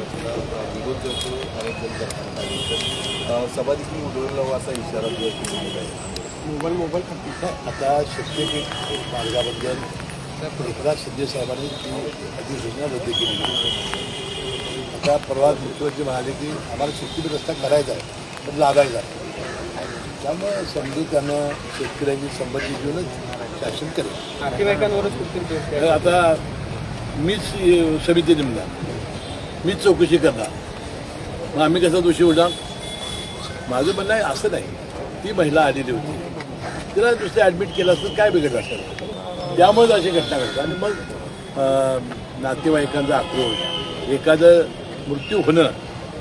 विरोध जो असतो अनेक जण करताना पाहिजे तर सभादेखील उडवून लावू असा इशारा तुम्ही मोबाईल मोबाईल आता शक्यपीठ मार्गाबद्दल एकनाथ शिंदे साहेबांनी ती अधिसूचना रद्द केली. आता परवा मुख्यमंत्री म्हणाले की आम्हाला शक्यपीठ रस्ता करायचा आहे पण लागायचा आहे. त्यामुळे समजून त्यानं शेतकऱ्यांची संमती घेऊनच शासन करेल. नातेवाईकांवरच आता मीच समिती नेमणार मीच चौकशी करणार. मग आम्ही कसा दोषी होणार माझं म्हणणं आहे असं नाही. ती महिला आलेली होती. तिला दुसरं ॲडमिट केलं असतं काय बिघडलं असतं त्यामुळेच अशी घटना घडतात आणि मग नातेवाईकांचा आक्रोश एखादं मृत्यू होणं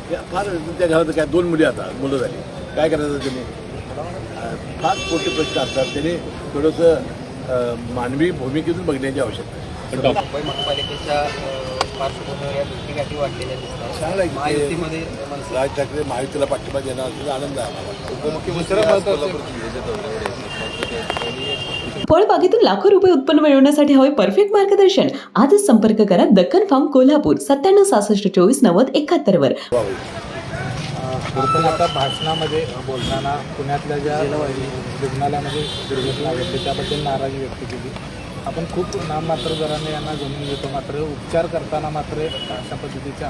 हे फार त्या घरात काय दोन मुली आता मुलं झाली. काय करायचं त्यांनी? फार मोठे प्रश्न असतात. त्याने थोडंसं मानवी भूमिकेतून बघण्याची आवश्यकता आहे. मुंबई महापालिकेच्या पार्श्वभूमीवर या भेटीगाठी वाढलेल्या दिसतात महायुतीमध्ये राज ठाकरे महायुतीला पाठिंबा देणार असल्याचा आनंद आहे उपमुख्यमंत्री फळबागेतून लाखो रुपये उत्पन्न मिळवण्यासाठी हवे परफेक्ट मार्गदर्शन आजच संपर्क करा दक्कन फार्म कोल्हापूर सत्त्याण्णव सहासष्ट चोवीस नव्वद एकाहत्तर वर व्हावे. आता भाषणामध्ये बोलताना पुण्यातल्या ज्या रुग्णालयामध्ये दुर्घटना घडली त्याबद्दल नाराजी व्यक्त केली आपण खूप नाममात्र दराने यांना जमून घेतो. मात्र उपचार करताना मात्र अशा पद्धतीच्या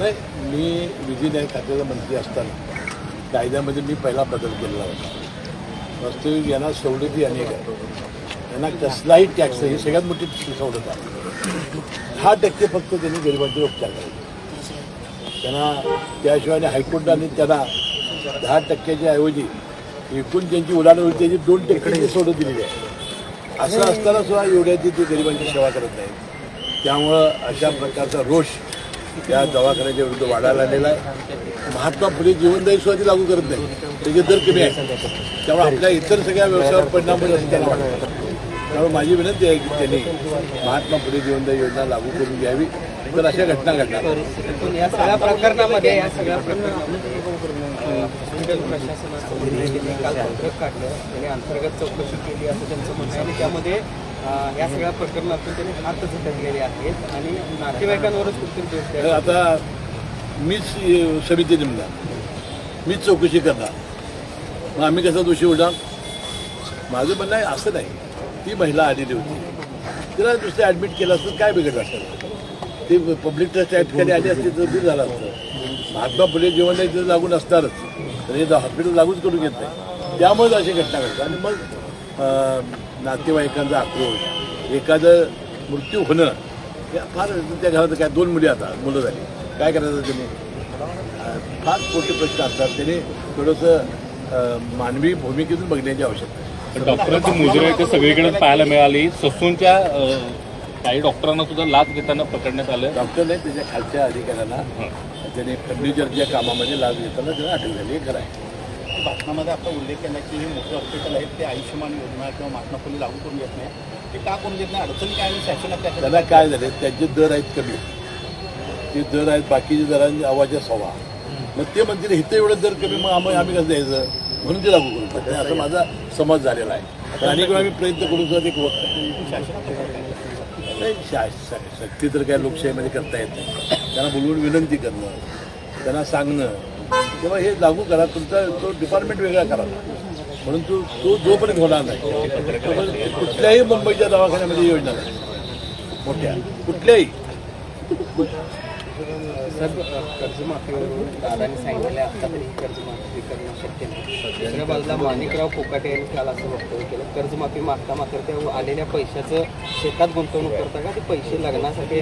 नाही मी विधी न्याय खात्याचा मंत्री असताना कायद्यामध्ये मी पहिला बदल केलेला होता. वास्तविक यांना सवलती अनेक आहेत. यांना कसलाही टॅक्स ही सगळ्यात मोठी सवलत आहे. दहा टक्के फक्त त्यांनी गरिबांचे उपचार करायचे त्यांना त्याशिवाय आणि हायकोर्टाने त्यांना दहा टक्क्याच्या ऐवजी एकूण ज्यांची उलाढाल होती त्याची दोन टक्के सवलत दिलेली आहे. असं असताना सुद्धा एवढ्याची ती गरिबांची सेवा करत नाही. त्यामुळं अशा प्रकारचा रोष त्या दवाखान्याच्या विरुद्ध वाढायला आलेला आहे. महात्मा फुले जीवनदायी सुद्धा ती लागू करत नाही. त्याचे दर कमी आहे त्यामुळे आपल्या इतर सगळ्या व्यवसायावर परिणाम होत असं त्यांना वाटतं त्यामुळे माझी विनंती आहे की त्यांनी महात्मा फुले जीवनदायी योजना लागू करून घ्यावी. तर अशा घटना घडणार. या सगळ्या प्रकरणामध्ये या सगळ्या प्रकरणामध्ये हॉस्पिटल प्रशासनाचं म्हणणं आहे त्यांनी काल पत्रक काढलं त्यांनी अंतर्गत चौकशी केली असं त्यांचं म्हणणं आहे. आणि त्यामध्ये या सगळ्या प्रकरणातून त्यांनी हात झटकलेले आहेत आणि नातेवाईकांवरच कुठतरी दोष आता मीच समिती नेमणार. मीच चौकशी करणार. मग आम्ही कसा दोषी होणार? माझं म्हणणं आहे असं नाही. ती महिला आलेली होती. तिला दुसरं ॲडमिट केलं असतं काय बिघडलं असेल? ते पब्लिक ट्रस्ट ॲक्ट आली असते तर दूर झालं असतं. महात्मा फुले जीवन तिथं लागून असणारच. तर हे हॉस्पिटल लागूच करून घेत नाही. त्यामुळेच अशी घटना घडतात आणि मग नातेवाईकांचा आक्रोश एखादं मृत्यू होणं हे फार त्या घरात काय दोन मुली आता मुलं झाली. काय करायचं त्यांनी? फार मोठे प्रश्न असतात. त्याने थोडंसं मानवी भूमिकेतून बघण्याची आवश्यकता आहे. डॉक्टरांची मुजरा इथे सगळीकडे पाहायला मिळाली. ससूनच्या काही डॉक्टरांना सुद्धा लाच घेताना पकडण्यात आलं डॉक्टर नाही त्याच्या खालच्या अधिकाऱ्यांना त्याने फर्निचरच्या कामामध्ये लाभ घेताना त्याला अटक झाली हे खरं आहे. भाषणामध्ये आपला उल्लेख केला की हे मोठे हॉस्पिटल आहेत ते आयुष्यमान योजना किंवा महात्मा फुले लागू करून घेत नाही. ते का करून घेत नाही? अडचणी काय आणि शासनात त्याला काय झाले? त्यांचे दर आहेत कमी. ते दर आहेत बाकीचे दरांचे आवाजा सवा मग ते म्हणतील इथं एवढं दर कमी मग आम्ही आम्ही कसं द्यायचं? म्हणून ते लागू करून टाकते असं माझा समज झालेला आहे. वेळा मी प्रयत्न करून सुद्धा ते होत नाही शा शक्ती तर काय लोकशाहीमध्ये करता येत नाही. त्यांना बोलवून विनंती करणं त्यांना सांगणं तेव्हा हे लागू करा तुमचा तो डिपार्टमेंट वेगळा करा. परंतु तो जोपर्यंत होणार नाही कुठल्याही मुंबईच्या दवाखान्यामध्ये योजना नाही. मोठ्या. कुठल्याही. अ, कर्जमाफीवरून दादांनी सांगितलं आता तरी कर्जमाफी करणं शक्य नाही. दुसऱ्या बाजूला माणिकराव कोकाटे यांनी काल असं वक्तव्य केलं कर्जमाफी मागता मात्र त्या आलेल्या पैशाचं शेतात गुंतवणूक करता का? ते पैसे लग्नासाठी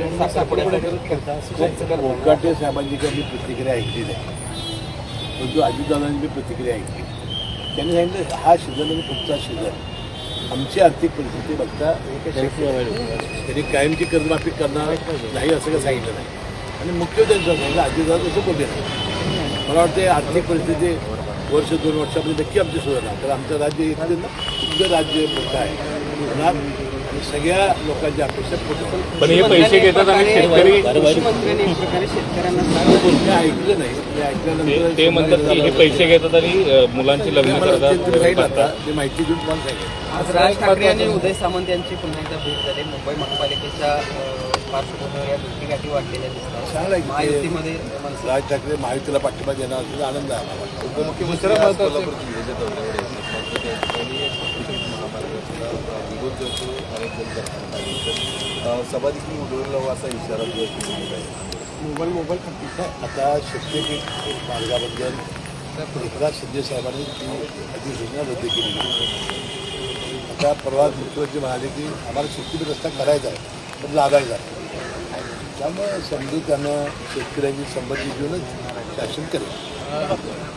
कोकाटे साहेबांची काही मी प्रतिक्रिया ऐकली नाही. परंतु अजितदादांनी मी प्रतिक्रिया ऐकली. त्यांनी सांगितलं हा सीझन आणि पुढचा सीझन आमची आर्थिक परिस्थिती बघता त्यांनी कायमची कर्जमाफी करणार नाही असं काही सांगितलं नाही. आणि मुख्य त्यांचं सांगितलं अजितदादा तसं बोलले नाही. मला वाटते आर्थिक परिस्थिती वर्ष दोन वर्षामध्ये नक्की आमची सुधारणार तर आमचं राज्य इथलं ना तुमचं राज्य मोठं आहे. होणार. आणि सगळ्या लोकांच्या अपेक्षा पूर्ण पण हे पैसे घेतात आणि शेतकरी सांगितलं. ऐकलं नाही. ते- ऐकल्यानंतर ते म्हणतात की हे पैसे घेतात आणि मुलांची लग्न सांगितलं करतात आता ते माहिती देऊन तुम्हाला सांगेल आज राज ठाकरे आणि उदय सामंत यांची पुन्हा एकदा भेट झाली. मुंबई महापालिकेच्या पार्श्वभूमीवर या गाठी वाढलेल्या दिसतात महायुतीमध्ये राज ठाकरे महायुतीला पाठिंबा देणार असल्याचा आनंद आहे आम्हाला उपमुख्यमंत्री आज कोल्हापूर दौऱ्यावर आहेत मात्र त्या ठिकाणी कृषी महामार्गाचा विरोध जो करताना तर अ, सभा देखील असा इशारा जो आहे तो दिलेला आहे मोबाईल मोबाईल आता शक्यपीठ मार्गाबद्दल एकनाथ शिंदे साहेबांनी ती अधिसूचना रद्द केली आता परवा मुख्यमंत्री म्हणाले की आम्हाला शक्तीपीठ रस्ता करायचा आहे पण लागायचा आहे. त्यामुळे समजून त्यानं शेतकऱ्यांची संमती घेऊनच शासन करेल.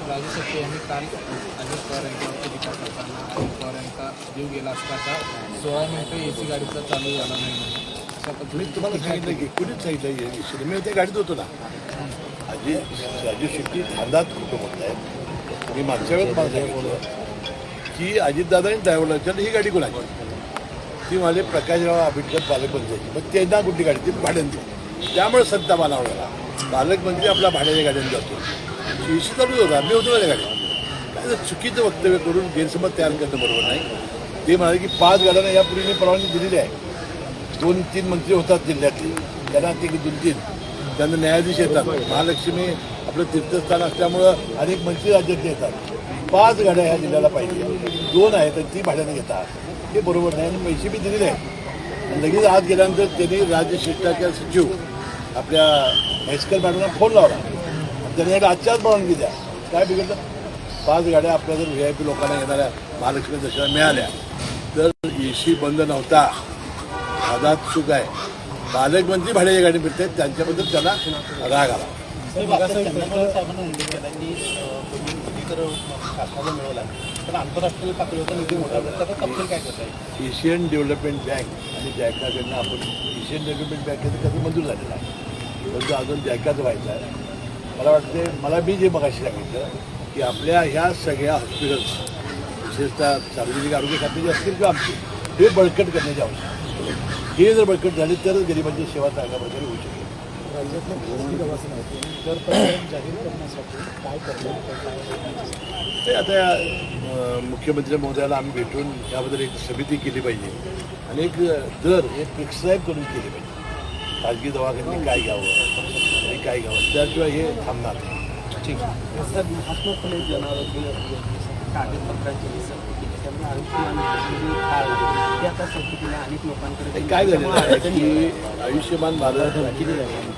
राजू शेट्टी यांनी काल अजित पवार यांच्यावरती टीका करताना अजित पवार यांचा जीव गेला असता का? सोळा मिनिटं ए सी गाडीचा चालू झाला नाही. मी तुम्हाला सांगितलं की कुणीच सांगितलं हे विषय मी त्या गाडीत होतो ना. आजी राजू शेट्टी खांदात कुठं म्हणतायत मी मागच्या वेळेस मला सांगितलं की अजितदादांनी ड्रायव्हरला विचारलं ही गाडी कोणाची? ती म्हणाले प्रकाशराव आंबेडकर पालकमंत्र्याची मग त्यांना कुठली गाडी? ती भाड्याने दिली. त्यामुळे सत्ता मानावं लागला पालकमंत्री म्हणजे आपल्या भाड्याच्या गाड्याने जातो. एसी चालूच होता मी होतो माझ्या गाडी चुकीचं वक्तव्य करून गैरसमज तयार करणं बरोबर नाही. ते म्हणाले की पाच गाड्यांना यापूर्वी मी परवानगी दिलेली आहे. दोन तीन मंत्री होतात जिल्ह्यातले. त्यांना ते दोन तीन. त्यांना न्यायाधीश येतात. महालक्ष्मी आपलं तीर्थस्थान असल्यामुळं अनेक मंत्री राज्यातले येतात. पाच गाड्या ह्या जिल्ह्याला पाहिजे. दोन आहेत आणि ती भाड्याने घेतात. ते बरोबर नाही. आणि पैसे बी दिलेले आहेत. लगेच आत गेल्यानंतर त्यांनी राज्य शिष्टाचार सचिव आपल्या म्हैसकर मॅडमला फोन लावला. त्यांनी आजच्याच परवानगी द्या काय बिघडलं? पाच गाड्या आपल्या जर व्ही आय पी लोकांना येणाऱ्या महालक्ष्मी दर्शनाला मिळाल्या. तर ए सी बंद नव्हता. आदात चूक आहे. पालकमंत्री भाड्याची गाडी मिळते. त्यांच्याबद्दल त्यांना राग आला. साहेबांना तर आंतरराष्ट्रीय पातळीवरचा निधी मोठा त्याचा तपशील काय करता येईल एशियन डेव्हलपमेंट बँक आणि जॅकाकडनं आपण एशियन डेव्हलपमेंट बँकेचं कधी मंजूर झालेलं आहे परंतु अजून जॅकाचं व्हायचं आहे. मला वाटते मला मी जे मगाशी सांगितलं की आपल्या ह्या सगळ्या हॉस्पिटल्स विशेषतः सार्वजनिक आरोग्य खात्याचे असतील किंवा आमचे हे बळकट करण्याची आवश्यकता आहे. हे जर बळकट झाले तरच गरिबांची सेवा चांगल्या प्रकारे होऊ ते आता मुख्यमंत्री महोदयाला आम्ही भेटून त्याबद्दल एक समिती केली पाहिजे आणि एक दर एक प्रिस्क्राईब करून केली पाहिजे. खाजगी दवाखान्यांनी काय घ्यावं आणि काय घ्यावं त्याशिवाय हे थांबणार नाही. सर महात्मा फुले जनारोग्य कागदपत्रांची काळ ती आता अनेक लोकांकडे काय झालेलं आहे की आयुष्यमान भारत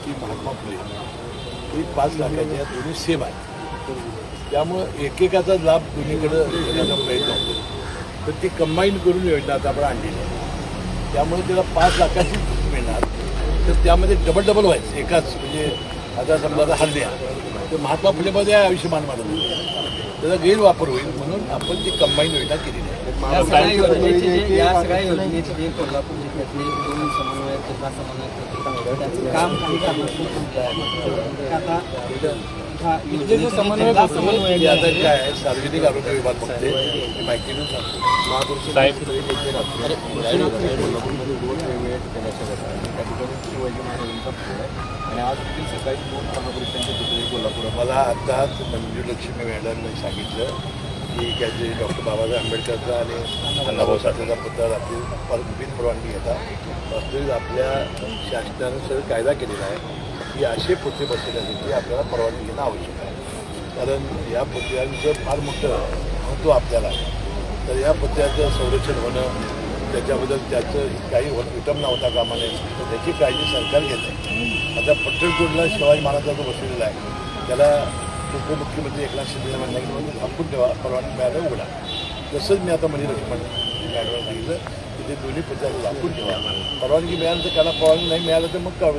की महात्मा फुले? ही पाच लाखाच्या दोन्ही सेम आहे त्यामुळं एकेकाचा लाभ दोन्हीकडे घेण्याचा प्रयत्न होतो. तर ती कंबाईन करून योजना आता आपण आणलेली आहे. त्यामुळे त्याला पाच लाखाची मिळणार. तर त्यामध्ये डबल डबल व्हायचं. एकाच म्हणजे आता समजा आता हल्ल्या तर महात्मा फुलेमध्ये आयुष्यमान भारत. त्याचा गैरवापर होईल म्हणून आपण ती कंबाईन योजना केलेली आहे या सगळ्या योजनेची जे या सगळ्या योजनेची जे कोल्हापूर जिल्ह्यातले दोन समन्वयक जिल्हा समन्वयक होते त्याचं काम काही कारणास्तव थांबलं आहे. आता आता काय आहे, सार्वजनिक आरोग्य विभाग बघते मी माहिती घेऊन सांगतो आणि आज देखील सकाळी दोन महापुरुषांचे पुतळे कोल्हापुरात मला आताच मंजुलक्ष्मी मॅडमने सांगितलं की त्याचे डॉक्टर बाबासाहेब आंबेडकरचा आणि अण्णाभाऊ साठेचा पुतळा रात्री परवानगी घेतात वास्तविक आपल्या शासनानं सगळं कायदा केलेला आहे. की असे पुतळे बसवण्यासाठी आपल्याला परवानगी घेणं आवश्यक आहे. कारण या पुतळ्यांचं फार मोठं महत्त्व आपल्याला आहे. तर या पुतळ्याचं संरक्षण होणं त्याच्याबद्दल त्याचं काही होत विटंबना होता कामा नये तर त्याची काळजी सरकार घेत आहे. आता पट्टणकोटला शिवाजी महाराजांचा बसलेला आहे. त्याला उपमुख्यमंत्री एकनाथ शिंदे म्हणलं की म्हणजे थांबून ठेवा परवानगी मिळायला उघडा. तसंच मी आता म्हणजे लक्ष्मण मॅडमला सांगितलं की ते दोन्ही पुतळ्याचं झाकून ठेवा. परवानगी मिळाल्यानंतर त्याला परवानगी नाही मिळालं तर मग काय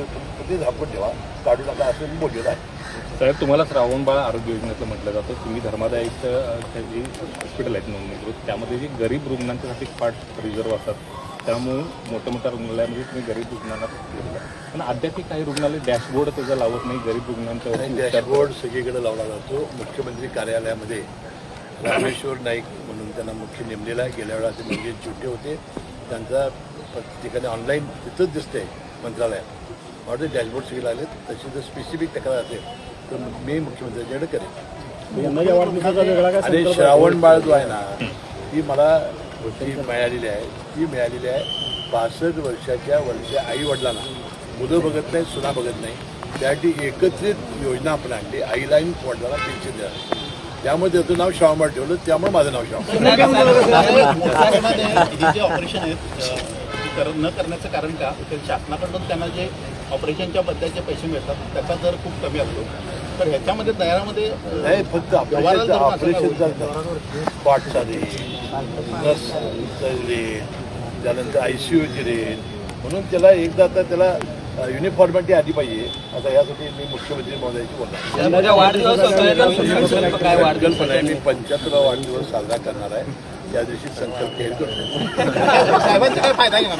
ते झाकून ठेवा. काढू नका असं मी बोललेलं आहे साहेब तुम्हाला श्रावणबाळ आरोग्य योजनेचं म्हटलं जातं. तुम्ही त्या जी हॉस्पिटल आहेत नोंदणीकृत त्यामध्ये जे गरीब रुग्णांच्यासाठी स्पॉट रिझर्व असतात त्यामुळे मोठ्या मोठ्या रुग्णालयामध्ये तुम्ही गरीब रुग्णांना पण अद्याप काही रुग्णालय डॅशबोर्ड त्याचा लावत नाही गरीब उपचार- डॅशबोर्ड सगळीकडे लावला जातो. मुख्यमंत्री कार्यालयामध्ये रामेश्वर नाईक म्हणून त्यांना मुख्य नेमलेला आहे. गेल्या वेळा ते म्हणजे छोटे होते. त्यांचा प्रत्येक ठिकाणी ऑनलाईन तिथंच दिसतंय मंत्रालयात. वाटते डॅशबोर्ड सगळे लागले तशी जर स्पेसिफिक तक्रार असेल तर मी मुख्यमंत्र्यांच्याकडे करेन आणि श्रावण बाळ जो आहे ना ती मला ती मिळालेली आहे ती मिळालेली आहे बासष्ट वर्षाच्या वरच्या आई वडिलांना. मुलं बघत नाही सुना बघत नाही. त्यासाठी एकत्रित योजना आपण आणली. आईलाईन पोटाला पेन्शन देणार त्यामुळे त्याचं नाव शाहूमार ठेवलं त्यामुळे माझं नाव जे ऑपरेशन कर न करण्याचं कारण का? तर शासनाकडून त्यांना जे ऑपरेशनच्या बद्दलचे पैसे मिळतात. त्याचा दर खूप कमी असतो. तर ह्याच्यामध्ये दरामध्ये अ, नाही फक्त स्पॉटचा रेट त्यानंतर आय सी यूची रेट म्हणून त्याला एकदा आता त्याला युनिफॉर्मॅलिटी आली पाहिजे. आता यासाठी मी मुख्यमंत्री आहे. मी पंच्याहत्तरावा वाढदिवस साजरा करणार आहे. त्या दिवशी संकल्प हे करतो साहेबांचा काय फायदा घेणार?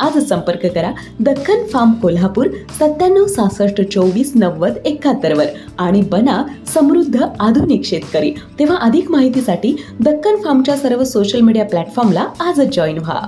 आजच संपर्क करा दख्खन फार्म कोल्हापूर सत्त्याण्णव सहासष्ट चोवीस नव्वद एकाहत्तरवर आणि बना समृद्ध आधुनिक शेतकरी. तेव्हा अधिक माहितीसाठी दक्कन फार्मच्या सर्व सोशल मीडिया प्लॅटफॉर्मला आजच जॉईन व्हा.